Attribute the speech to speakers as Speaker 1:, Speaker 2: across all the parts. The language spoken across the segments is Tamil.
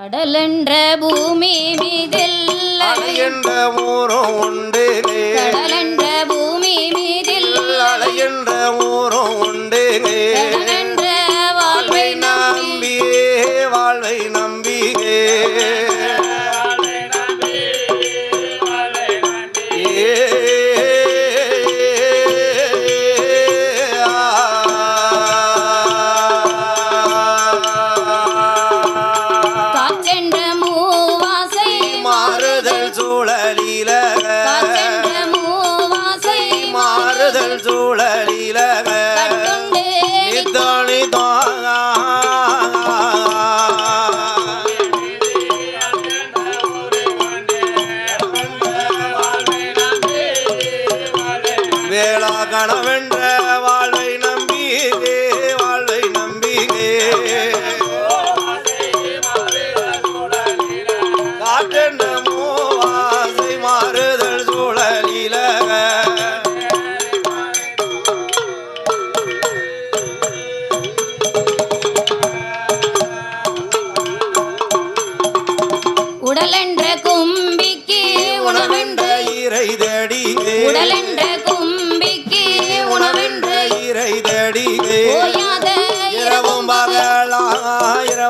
Speaker 1: கடலென்ற பூமி மீதில் அலைகின்ற
Speaker 2: ஊரும் உண்டிலே. கடலென்ற
Speaker 1: பூமி மீதில்
Speaker 2: அலைகின்ற ஊரும் உண்டிலே.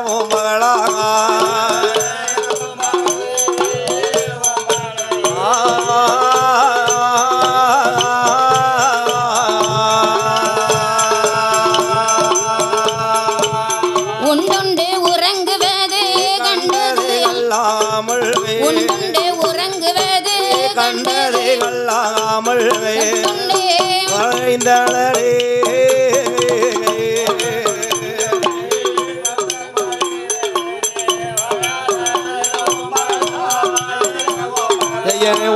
Speaker 2: ஓ மகளாக
Speaker 1: உண்டுண்டு உறங்குவது கண்டது.
Speaker 2: அல்லாமல் உண்டுண்டு
Speaker 1: உறங்குவது கண்டது
Speaker 2: அல்லாமல்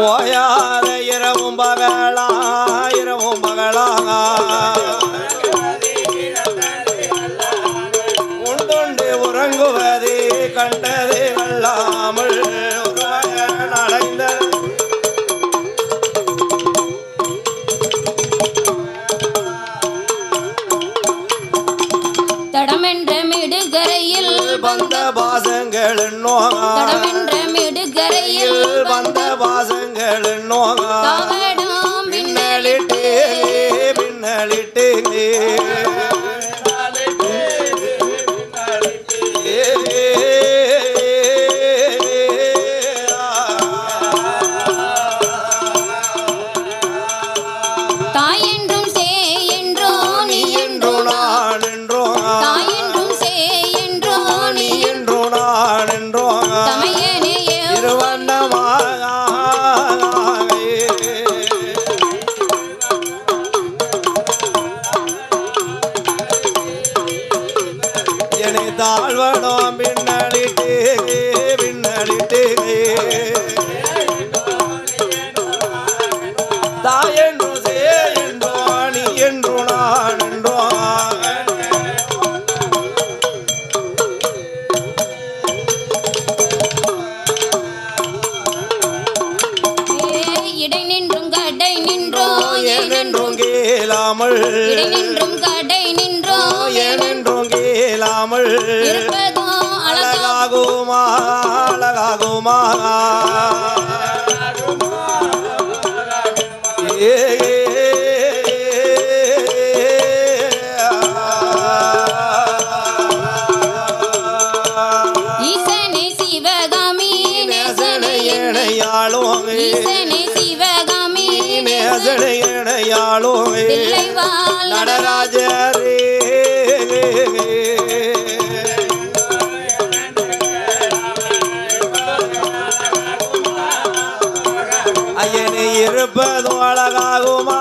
Speaker 2: ஓயாத இரவும் பகலா.
Speaker 1: வந்த
Speaker 2: பாசங்கள் நோகா.
Speaker 1: மிடுகரையில் வந்த
Speaker 2: பாசங்கள் நோகா. என்றோ இயலாமல் நின்றும்
Speaker 1: கடை நின்றோம். ஏனென்றும்
Speaker 2: கேளாமல்
Speaker 1: இருப்பதோ
Speaker 2: அழகாகுமா அழகாகுமா?
Speaker 1: ஈசனை சிவகாமி நேசனை
Speaker 2: எனையாளும் ஈசனை
Speaker 1: பேசலை
Speaker 2: இணையாளும் நடராஜரே. ஐயனை இருப்பதும் அழகாகுமா?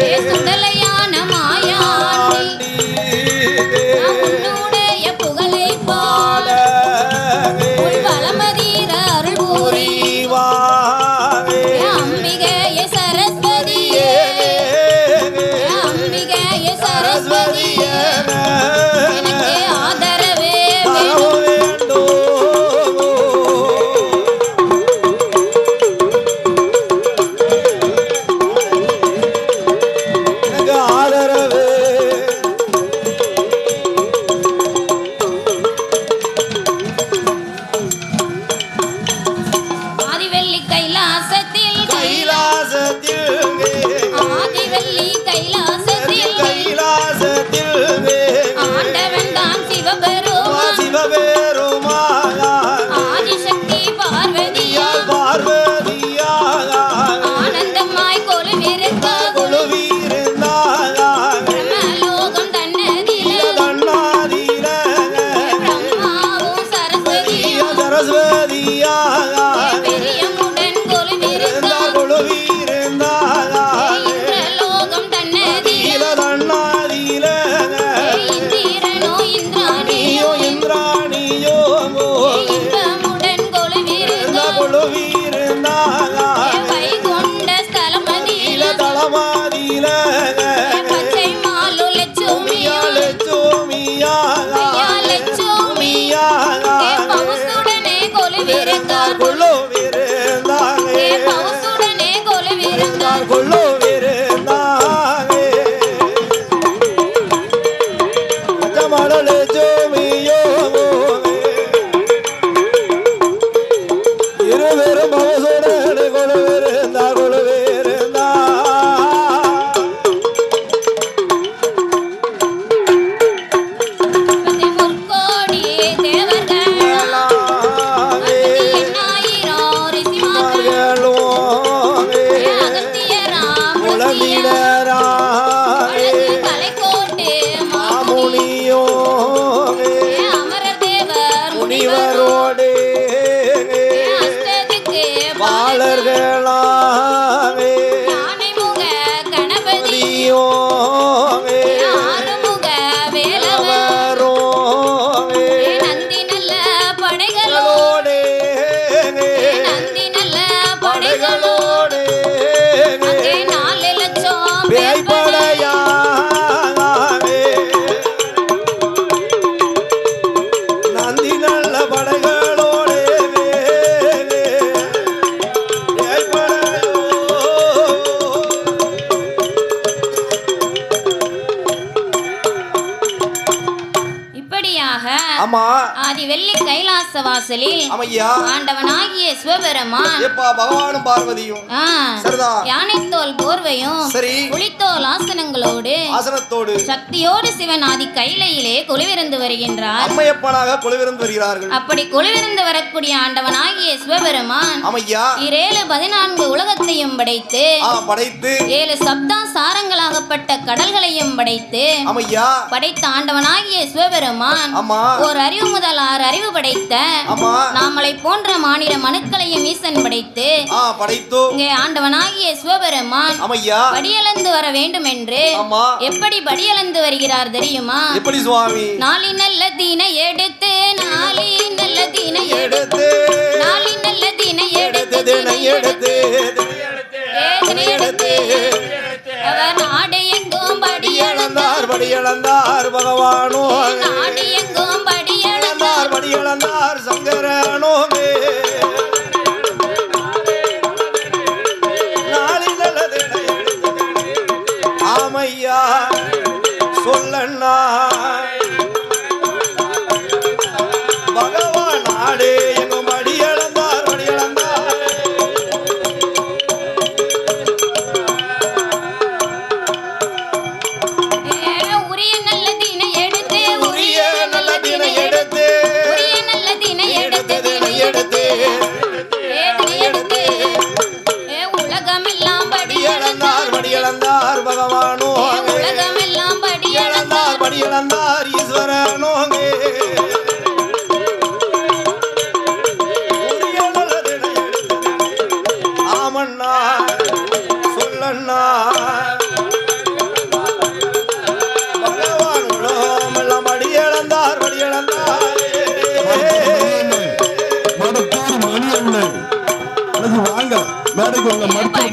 Speaker 1: உடலையா
Speaker 2: color.
Speaker 1: வாசலில் ஆண்டவனாகிய சிவபெருமான்
Speaker 2: எப்பா பகவானும் பார்வதியும்
Speaker 1: யானைத்தோல் போர்வையும்
Speaker 2: சரி.
Speaker 1: புலித்தோல் ஆசனங்களோடு
Speaker 2: ஆசனத்தோடு.
Speaker 1: சக்தியோடு சிவனாதி கைலையிலே குழுவிருந்து வருகின்றார்.
Speaker 2: அம்மையப்பனாக குழுவிருந்து வருகிறார்கள்.
Speaker 1: அப்படி குழுவிருந்து வரக்கூடிய ஆண்டவனாகிய சிவபெருமான்
Speaker 2: அமையா.
Speaker 1: இரேழு பதினான்கு உலகத்தையும் படைத்து
Speaker 2: படைத்து
Speaker 1: ஏழு சப்தா சாரங்களாகப்பட்ட கடல்களையும் படைத்து
Speaker 2: அமையா.
Speaker 1: படைத்த ஆண்டவனாகிய சிவபெருமான் ஓர் அறிவு முதல் ஆறு அறிவு படைத்த நாமளை போன்ற மாநில மனுக்களையும் ஈசன் படைத்து இங்கே ஆண்டவனாகிய சிவபெருமான் படியளந்து வர வேண்டும் என்று எப்படி படியளந்து வருகிறார் தெரியுமா?
Speaker 2: எப்படி சுவாமி?
Speaker 1: நாளி நல்ல தீன எடுத்து நாளி நல்ல தீன எடுத்து. நாளி நல்ல தீன எடுத்து தினை எடுத்து. எடுத்து. அவர் நாடு எங்கும் படியளந்தார்
Speaker 2: படியளந்தார் பகவானோ நாடு
Speaker 1: எங்கும்
Speaker 2: மணி இழந்தார் சங்கரனோமே ಭಗವಾನು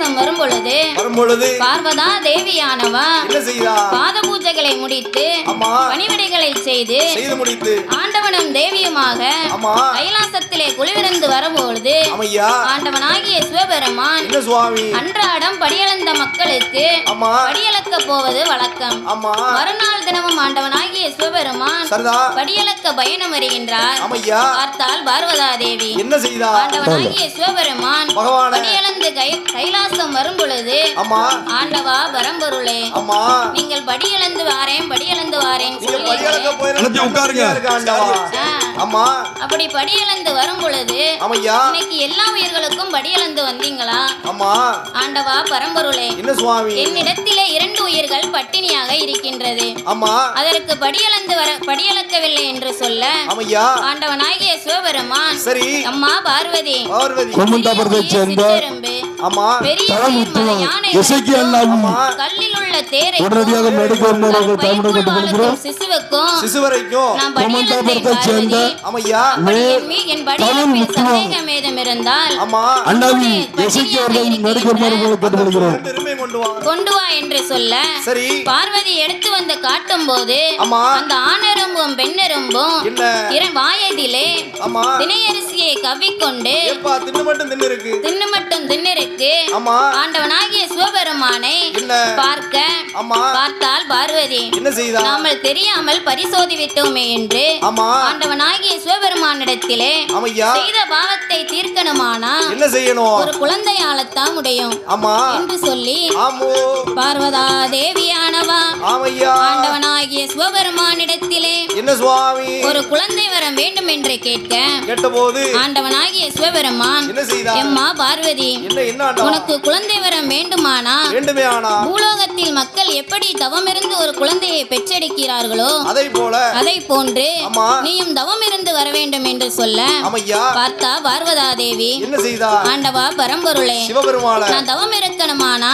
Speaker 1: கைலாசம் வரும் பொழுது
Speaker 2: வரும் பொழுது
Speaker 1: பார்வதா தேவியானவா
Speaker 2: என்ன செய்தா?
Speaker 1: பாத பூஜைகளை முடித்து பணிவிடைகளை செய்து
Speaker 2: செய்து முடித்து
Speaker 1: ஆண்டவனும் தேவியுமாக கைலாசத்திலே குளிவிருந்து வரும்பொழுது ஆண்டவனாகிய சிவபெருமான்
Speaker 2: என்ன சுவாமி?
Speaker 1: அன்றாடம் படியளந்த மக்களுக்கு
Speaker 2: அம்மா
Speaker 1: படியளக்க போவது வழக்கம்.
Speaker 2: அம்மா
Speaker 1: மறுநாள் தினமும் ஆண்டவனாகிய சிவபெருமான்
Speaker 2: சரிதா.
Speaker 1: படியளக்க பயணம் வருகின்றார் பார்த்தால் பார்வதா தேவி.
Speaker 2: என்ன செய்தா?
Speaker 1: ஆண்டவனாகிய சிவபெருமான்
Speaker 2: பகவானே
Speaker 1: படியளந்து கை கைலாசம் வரும் பொழுது ஆண்டவா பரம்பொருளே நீங்கள் படியளந்து வாரேன் படியளந்து வாரேன் நீங்க சொல்லி உட்காருங்க.
Speaker 2: அம்மா
Speaker 1: அப்படி படியளந்து வரும் பொழுது
Speaker 2: அம்மையா
Speaker 1: இன்னைக்கு எல்லா உயிர்களுக்கும் படியளந்து வந்தீங்களா?
Speaker 2: அம்மா
Speaker 1: ஆண்டவா பரம்பொருளே
Speaker 2: என்ன சுவாமி?
Speaker 1: என்னிடத்திலே இரண்டு உயிர்கள் பட்டினியாக இருக்கின்றது.
Speaker 2: அம்மா
Speaker 1: அதற்கு படியளந்து வர படியளக்கவில்லை என்று சொல்ல
Speaker 2: அம்மையா
Speaker 1: ஆண்டவனாகிய சிவபெருமான்
Speaker 2: சரி.
Speaker 1: அம்மா பார்வதி
Speaker 2: பார்வதி.
Speaker 3: கொம்மந்தாபுரத்தைச் சேர்ந்த
Speaker 2: அம்மா
Speaker 1: பெரிய யானை அம்மா கல்லில் உள்ள தேரை உடனடியாக மேடைக்கு வருமாறு தாமரை கட்டுப்படுகிறோம் சிசுவுக்கும்
Speaker 2: சிசு வரைக்கும்
Speaker 1: நான் படியளந்தை கொம்மந்தாபுரத்தைச் சேர்ந்த சந்தேகம் ஏதும் இருந்தால் கொண்டு வா. என்று சொல்ல
Speaker 2: சரி.
Speaker 1: பார்வதி எடுத்து வந்து காட்டும் போது அந்த ஆணெரும்பும் பெண்ணெரும்பும் வாயதிலே கவ்விக்கொண்டு
Speaker 2: தின்னு மட்டும் தின்னு இருக்கு.
Speaker 1: தின்னு மட்டும்
Speaker 2: அம்மா
Speaker 1: ஆண்டவனாகிய சிவபெருமானை
Speaker 2: என்ன?
Speaker 1: பார்க்க
Speaker 2: அம்மா
Speaker 1: பார்த்தால் பார்வதி
Speaker 2: நாமல்
Speaker 1: தெரியாமல் பரிசோதிவிட்டோமே என்று
Speaker 2: அம்மா
Speaker 1: ஆண்டவனாகிய சிவபெருமானிடத்திலே செய்த பாவத்தை தீர்க்கணுமானா?
Speaker 2: என்ன செய்யணும்? ஒரு
Speaker 1: குழந்தையாலத்தான் முடியும்
Speaker 2: அம்மா
Speaker 1: என்று சொல்லி
Speaker 2: ஆமோ.
Speaker 1: பார்வதா தேவியானவா ஆண்டவனாகிய சிவபெருமானிடத்திலே
Speaker 2: என்ன சுவாமி?
Speaker 1: ஒரு குழந்தை வரம் வேண்டும் என்று கேட்க
Speaker 2: கேட்டபோது
Speaker 1: ஆண்டவனாகிய சிவபெருமான்
Speaker 2: என்ன செய்தா
Speaker 1: எம்மா பார்வதி?
Speaker 2: உனக்கு
Speaker 1: குழந்தை வரம் வேண்டுமானா?
Speaker 2: வேண்டுமே ஆனா?
Speaker 1: பூலோகத்தில் மக்கள் எப்படி தவமிருந்து ஒரு குழந்தையை பெற்றெடுக்கிறார்களோ
Speaker 2: அதை போல.
Speaker 1: அதை போன்று. நீயும் தவம் இருந்து வர வேண்டும் என்று சொல்ல பார்த்தா பார்வதா தேவி.
Speaker 2: என்ன செய்தா?
Speaker 1: ஆண்டவா பரம்பொருளே
Speaker 2: நான்
Speaker 1: தவம் இருக்கணுமானா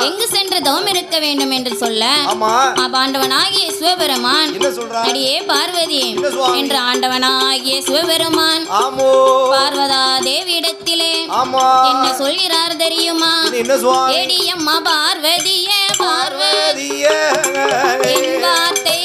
Speaker 1: எங்கு சென்று தவம் இருக்க வேண்டும் என்று சொல்ல ஆண்டவனாகிய சிவபெருமான் அடியே பார்வதி?
Speaker 2: என்ற
Speaker 1: ஆண்டவனாகிய சிவபெருமான் பார்வதா தேவியிடத்திலே
Speaker 2: என்ன
Speaker 1: சொல்கிறார் தெரியுமா? ஏடியம்மா பார்வதியே பார்வதி.
Speaker 2: பார்வதியே. என்
Speaker 1: வார்த்தை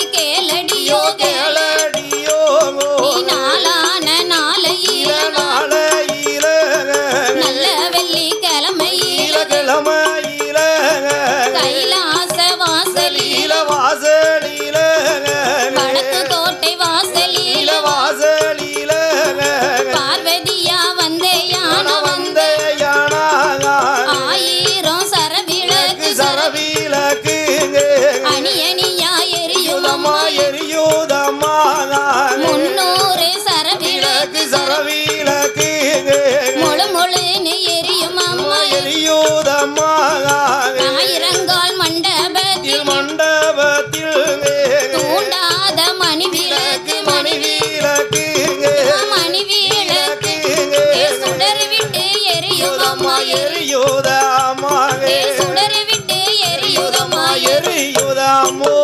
Speaker 2: சரவீழாய் முன்னூறு
Speaker 1: சரவிளக்கு.
Speaker 2: சரவீழக்கு முழு
Speaker 1: முழுன்னு எரியும் அம்மா.
Speaker 2: எரியோதம்மா
Speaker 1: ஆயிரங்கால் மண்டபத்தில்.
Speaker 2: மண்டபத்தில்.
Speaker 1: தூண்டாத மணி விளக்கு மணி
Speaker 2: விளக்கு மணி
Speaker 1: விளக்கு
Speaker 2: சுடர் விட்டு
Speaker 1: எரியுதம்மா
Speaker 2: எரியோதம்மா
Speaker 1: சுடர் விட்டு எரியுதம்மா
Speaker 2: எரியுதமோ